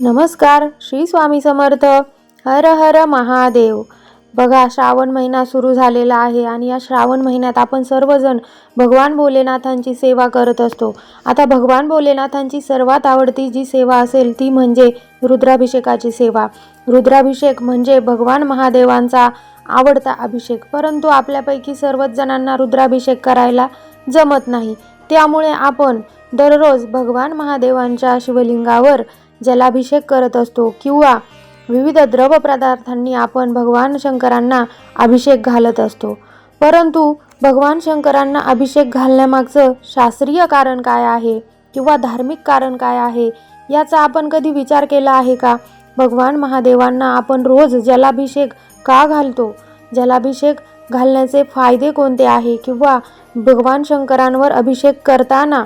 नमस्कार श्री स्वामी समर्थ. हर हर महादेव. बघा श्रावण महिना सुरू झालेला आहे आणि या श्रावण महिन्यात आपण सर्वजण भगवान भोलेनाथांची सेवा करत असतो. आता भगवान भोलेनाथांची सर्वात आवडती जी सेवा असेल ती म्हणजे रुद्राभिषेकाची सेवा. रुद्राभिषेक म्हणजे भगवान महादेवांचा आवडता अभिषेक. परंतु आपल्यापैकी सर्वच जणांना रुद्राभिषेक करायला जमत नाही. त्यामुळे आपण दररोज भगवान महादेवांच्या शिवलिंगावर जलाभिषेक करत असतो किंवा विविध द्रव पदार्थांनी आपण भगवान शंकरांना अभिषेक घालत असतो. परंतु भगवान शंकरांना अभिषेक घालण्यामागचं शास्त्रीय कारण काय आहे किंवा धार्मिक कारण काय आहे याचा आपण कधी विचार केला आहे का? भगवान महादेवांना आपण रोज जलाभिषेक का घालतो? जलाभिषेक घालण्याचे फायदे कोणते आहे? किंवा भगवान शंकरांवर अभिषेक करताना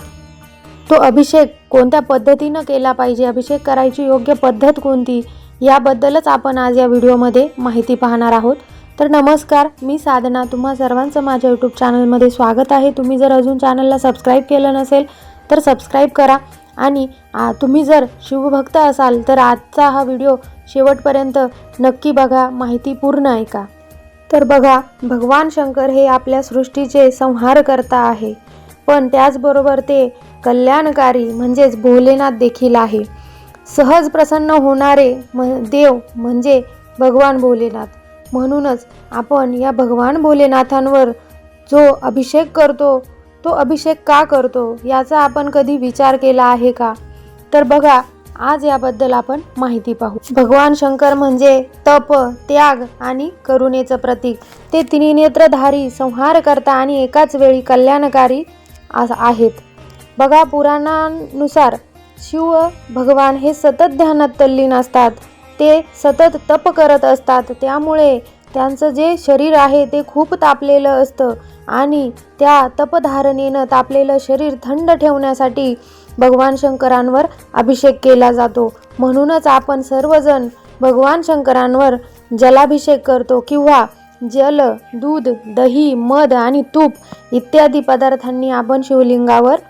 तो अभिषेक कोणत्या पद्धतीनं केला पाहिजे अभिषेक करायची योग्य पद्धत कोणती याबद्दलच आपण आज या व्हिडिओमध्ये माहिती पाहणार आहोत. तर नमस्कार मी साधना. तुम्हा सर्वांचं माझ्या यूट्यूब चॅनलमध्ये स्वागत आहे. तुम्ही जर अजून चॅनलला सबस्क्राईब केलं नसेल तर सबस्क्राईब करा. आणि आ, तुम्ही जर शिवभक्त असाल तर आजचा हा व्हिडिओ शेवटपर्यंत नक्की बघा. माहिती पूर्ण ऐका. तर बघा भगवान शंकर हे आपल्या सृष्टीचे संहारकर्ता आहे. पण त्याचबरोबर ते कल्याणकारी म्हणजेच भोलेनाथ देखील आहे. सहज प्रसन्न होणारे म देव म्हणजे भगवान भोलेनाथ. म्हणूनच आपण या भगवान भोलेनाथांवर जो अभिषेक करतो तो अभिषेक का करतो याचा आपण कधी विचार केला आहे का? तर बघा आज याबद्दल आपण माहिती पाहू. भगवान शंकर म्हणजे तप त्याग आणि करुणेचं प्रतीक. ते तिन्ही नेत्रधारी संहारकर्ता आणि एकाच वेळी कल्याणकारी आ- आहेत. बघा पुराणानुसार शिव भगवान हे सतत ध्यानात तल्लीन असतात ते सतत तप करत असतात. त्यामुळे त्यांचं जे शरीर आहे ते खूप तापलेलं असतं आणि त्या तपधारणेनं तापलेलं शरीर थंड ठेवण्यासाठी भगवान शंकरांवर अभिषेक केला जातो. म्हणूनच आपण सर्वजण भगवान शंकरांवर जलाभिषेक करतो किंवा जल दूध दही मध आणि तूप इत्यादी पदार्थांनी आपण शिवलिंगावर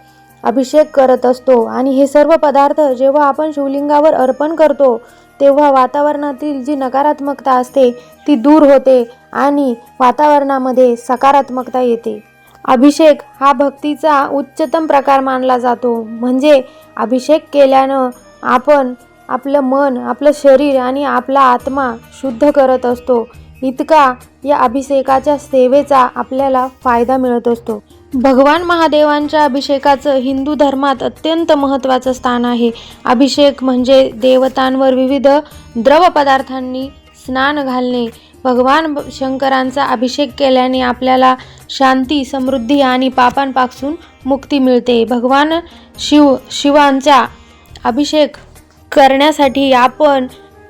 अभिषेक करत असतो. आणि हे सर्व पदार्थ जेव्हा आपण शिवलिंगावर अर्पण करतो तेव्हा वातावरणातील जी नकारात्मकता असते ती दूर होते आणि वातावरणामध्ये सकारात्मकता येते. अभिषेक हा भक्तीचा उच्चतम प्रकार मानला जातो. म्हणजे अभिषेक केल्यानं आपण आपलं मन आपलं शरीर आणि आपला आत्मा शुद्ध करत असतो. इतका या अभिषेकाच्या सेवेचा आपल्याला फायदा मिळत असतो. भगवान महादेवांच्या अभिषेकाचं हिंदू धर्मात अत्यंत महत्त्वाचं स्थान आहे. अभिषेक म्हणजे देवतांवर विविध द्रव पदार्थांनी स्नान घालणे. भगवान शंकरांचा अभिषेक केल्याने आपल्याला शांती समृद्धी आणि पापांपासून मुक्ती मिळते. भगवान शिव शिवांचा अभिषेक करण्यासाठी आपण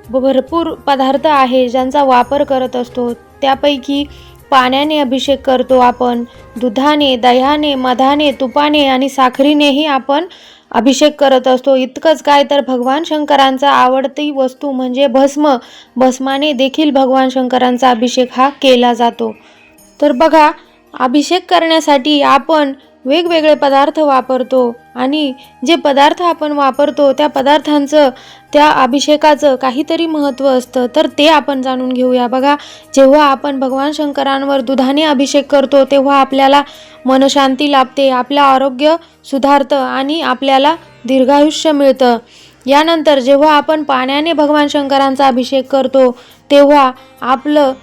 भरपूर पदार्थ आहे ज्यांचा वापर करत असतो. त्यापैकी पाण्याने अभिषेक करतो आपण. दुधाने दह्याने मधाने तुपाने आणि साखरीनेही आपण अभिषेक करत असतो. इतकंच काय तर भगवान शंकरांचा आवडती वस्तू म्हणजे भस्म. भस्माने देखील भगवान शंकरांचा अभिषेक हा केला जातो. तर बघा अभिषेक करण्यासाठी आपण वेगवेगळे पदार्थ वापरतो आणि जे पदार्थ आपण वापरतो त्या पदार्थांचं त्या अभिषेकाचं काहीतरी महत्त्व असतं. तर ते आपण जाणून घेऊया. बघा जेव्हा आपण भगवान शंकरांवर दुधाने अभिषेक करतो तेव्हा आपल्याला मनशांती लाभते आपलं आरोग्य सुधारतं आणि आपल्याला दीर्घायुष्य मिळतं. यानंतर जेव्हा आपण पाण्याने भगवान शंकरांचा अभिषेक करतो तेव्हा आपलं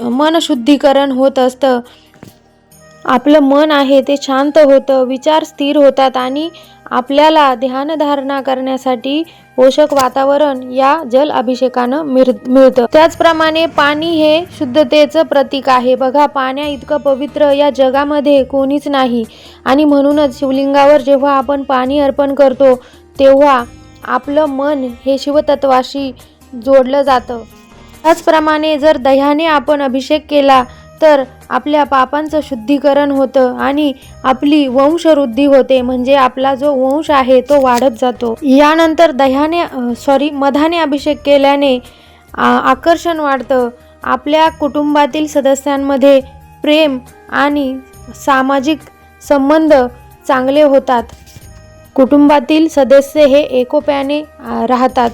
मनशुद्धीकरण मन शुद्धीकरण होत असतं. आपलं मन आहे ते शांत होतं विचार स्थिर होतात आणि आपल्याला ध्यानधारणा करण्यासाठी पोषक वातावरण या जल अभिषेकानं मिळ मिळतं. त्याचप्रमाणे पाणी हे शुद्धतेचं प्रतीक आहे. बघा पाण्या इतकं पवित्र या जगामध्ये कोणीच नाही. आणि म्हणूनच शिवलिंगावर जेव्हा आपण पाणी अर्पण करतो तेव्हा आपलं मन हे शिवतत्वाशी जोडलं जातं. त्याचप्रमाणे जर दह्याने आपण अभिषेक केला तर आपल्या पापांचं शुद्धीकरण होतं आणि आपली वंशवृद्धी होते. म्हणजे आपला जो वंश आहे तो वाढत जातो. यानंतर दह्याने सॉरी मधाने अभिषेक केल्याने आ- आकर्षण वाढतं. आपल्या कुटुंबातील सदस्यांमध्ये प्रेम आणि सामाजिक संबंध चांगले होतात. कुटुंबातील सदस्य हे एकोप्याने राहतात.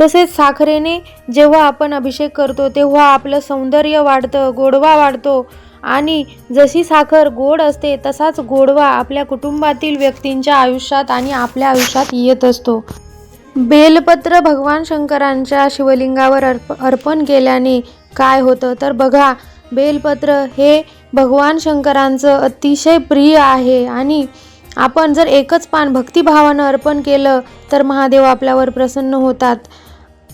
तसेच साखरेने जेव्हा आपण अभिषेक करतो तेव्हा आपलं सौंदर्य वाढतं गोडवा वाढतो. आणि जशी साखर गोड असते तसाच गोडवा आपल्या कुटुंबातील व्यक्तींच्या आयुष्यात आणि आपल्या आयुष्यात येत असतो. बेलपत्र भगवान शंकरांच्या शिवलिंगावर अर्प अर्पण केल्याने काय होतं? तर बघा बेलपत्र हे भगवान शंकरांचं अतिशय प्रिय आहे आणि आपण जर एकच पान भक्तिभावानं अर्पण केलं तर महादेव आपल्यावर प्रसन्न होतात.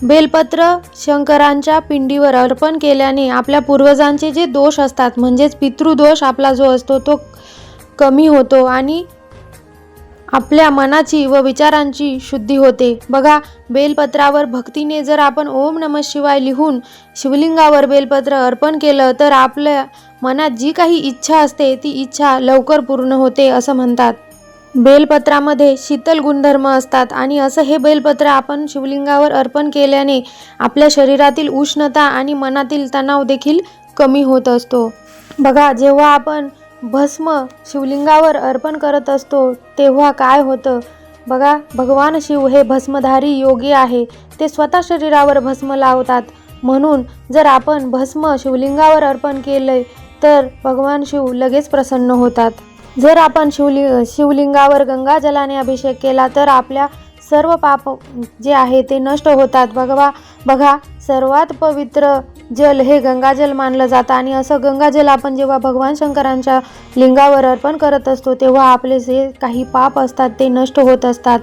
बेलपत्र शंकरांच्या पिंडीवर अर्पण केल्याने आपल्या पूर्वजांचे जे दोष असतात म्हणजेच पितृदोष आपला जो असतो तो कमी होतो आणि आपल्या मनाची व विचारांची शुद्धी होते. बघा बेलपत्रावर भक्तीने जर आपण ओम नम शिवाय लिहून शिवलिंगावर बेलपत्र अर्पण केलं तर आपल्या मनात जी काही इच्छा असते ती इच्छा लवकर पूर्ण होते असं म्हणतात. बेलपत्रामध्ये शीतल गुणधर्म असतात आणि असं हे बेलपत्र आपण शिवलिंगावर अर्पण केल्याने आपल्या शरीरातील उष्णता आणि मनातील तणाव देखील कमी होत असतो. बघा जेव्हा आपण भस्म शिवलिंगावर अर्पण करत असतो तेव्हा काय होतं? बघा भगवान शिव हे भस्मधारी योगी आहे. ते स्वतः शरीरावर भस्म लावतात. म्हणून जर आपण भस्म शिवलिंगावर अर्पण केले तर भगवान शिव लगेच प्रसन्न होतात. जर आपण शिवलि शिवलिंगावर गंगाजलाने अभिषेक केला तर आपल्या सर्व पाप जे आहे ते नष्ट होतात. भगवा बघा सर्वात पवित्र जल हे गंगाजल मानलं जातं आणि असं गंगाजल आपण जेव्हा भगवान शंकरांच्या लिंगावर अर्पण करत असतो तेव्हा आपले जे काही पाप असतात ते नष्ट होत असतात.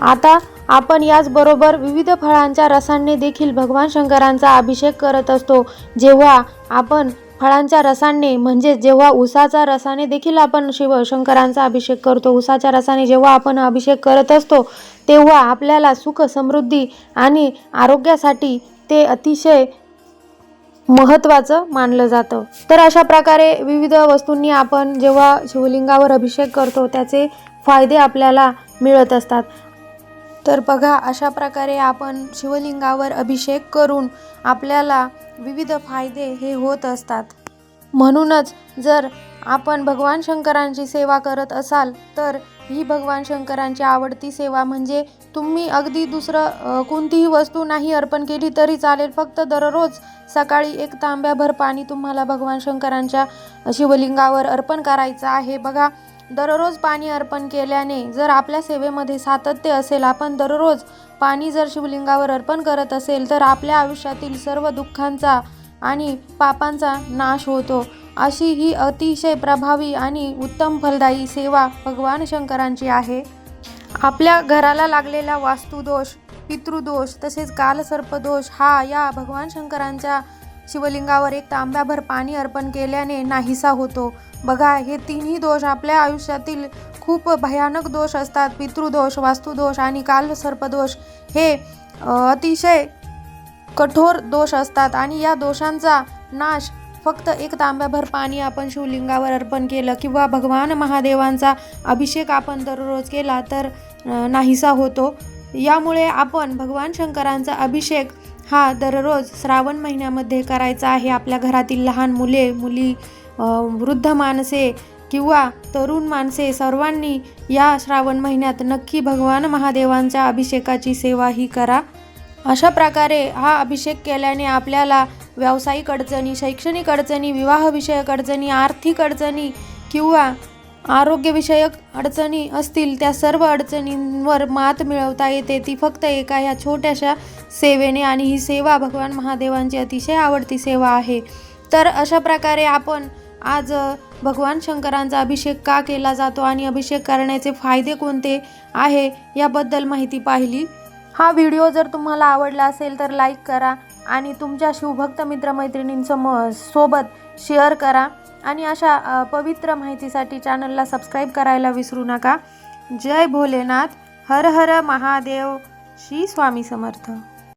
आता आपण याचबरोबर विविध फळांच्या रसांनी देखील भगवान शंकरांचा अभिषेक करत असतो. जेव्हा आपण फळांच्या रसाने म्हणजे जेव्हा उसाचा रसाने देखील आपण शिव शंकरांचा अभिषेक करतो उसाच्या रसाने जेव्हा आपण अभिषेक करत असतो तेव्हा आपल्याला सुख समृद्धी आणि आरोग्यासाठी ते अतिशय महत्त्वाचं मानलं जातं. तर अशा प्रकारे विविध वस्तूंनी आपण जेव्हा शिवलिंगावर अभिषेक करतो त्याचे फायदे आपल्याला मिळत असतात. तर बघा अशा प्रकारे आपण शिवलिंगावर अभिषेक करून आपल्याला विविध फायदे हे होत असतात. म्हणूनच जर आपण भगवान शंकरांची सेवा करत असाल तर ही भगवान शंकरांची आवडती सेवा म्हणजे तुम्ही अगदी दुसरं कोणतीही वस्तू नाही अर्पण केली तरी चालेल. फक्त दररोज सकाळी एक तांब्याभर पाणी तुम्हाला भगवान शंकरांच्या शिवलिंगावर अर्पण करायचं आहे. बघा दररोज पाणी अर्पण केल्याने जर आपल्या सेवेमध्ये सातत्य असेल आपण दररोज पाणी जर शिवलिंगावर अर्पण करत असेल तर आपल्या आयुष्यातील सर्व दुःखांचा आणि पापांचा नाश होतो. अशी ही अतिशय प्रभावी आणि उत्तम फलदायी सेवा भगवान शंकरांची आहे. आपल्या घराला लागलेला वास्तुदोष पितृदोष तसेच कालसर्पदोष हा या भगवान शंकरांच्या शिवलिंगावर एक तांब्याभर पाणी अर्पण केल्याने नाहीसा होतो. बघा हे तिन्ही दोष आपल्या आयुष्यातील खूप भयानक दोष असतात. पितृदोष वास्तुदोष आणि कालसर्पदोष हे अतिशय कठोर दोष असतात आणि या दोषांचा नाश फक्त एक तांब्याभर पाणी आपण शिवलिंगावर अर्पण केलं किंवा भगवान महादेवांचा अभिषेक आपण दररोज केला तर नाहीसा होतो. यामुळे आपण भगवान शंकरांचा अभिषेक हा दररोज श्रावण महिन्यामध्ये करायचा आहे. आपल्या घरातील लहान मुले मुली वृद्ध माणसे किंवा तरुण माणसे सर्वांनी या श्रावण महिन्यात नक्की भगवान महादेवांच्या अभिषेकाची सेवा ही करा. अशा प्रकारे हा अभिषेक केल्याने आपल्याला व्यावसायिक अडचणी शैक्षणिक अडचणी विवाहविषयक अडचणी आर्थिक अडचणी किंवा आरोग्यविषयक अडचणी असतील त्या सर्व अडचणींवर मात मिळवता येते. ती फक्त एका ह्या छोट्याशा सेवेने आणि ही सेवा भगवान महादेवांची अतिशय आवडती सेवा आहे. तर अशा प्रकारे आपण आज भगवान शंकरांचा अभिषेक का केला जातो आणि अभिषेक करण्याचे फायदे कोणते आहे याबद्दल माहिती पाहिली. हा व्हिडिओ जर तुम्हाला आवडला असेल तर लाईक करा आणि तुमच्या शिवभक्त मित्रमैत्रिणींसम सोबत शेअर करा. आणि अशा पवित्र माहितीसाठी चॅनलला सबस्क्राईब करायला विसरू नका. जय भोलेनाथ. हर हर महादेव. श्री स्वामी समर्थ.